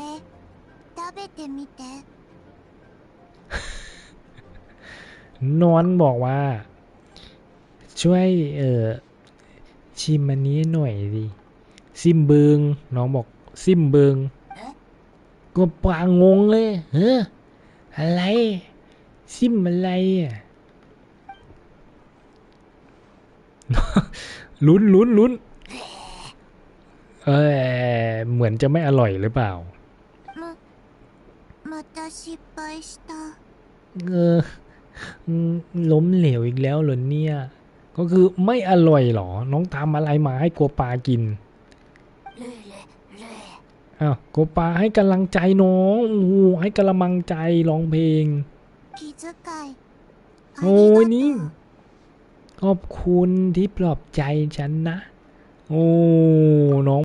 れ食べてみて นอนบอกว่า ช่วยเออชิมอันนี้หน่อยดิซิมเบิงน้องบอกซิมเบิงก็ปางงเลยเฮ้ออะไร ซิมอะไรอ่ะ ลุ้นลุ้นลุ้นเออเหมือนจะไม่อร่อยหรือเปล่า ま また失敗した เอออืมล้มเหลวอีกแล้วเหรอเนี่ย ก็คือไม่อร่อยเหรอ น้องทำอะไรมาให้กัวปลากิน ルーレルー อ้าวกัวปลาให้กำลังใจน้องโอ้โหให้กำลังใจร้องเพลง 気遣いあり โอ้ย が นี่ とう ขอบคุณที่ปลอบใจฉันนะ โอ้ น้อง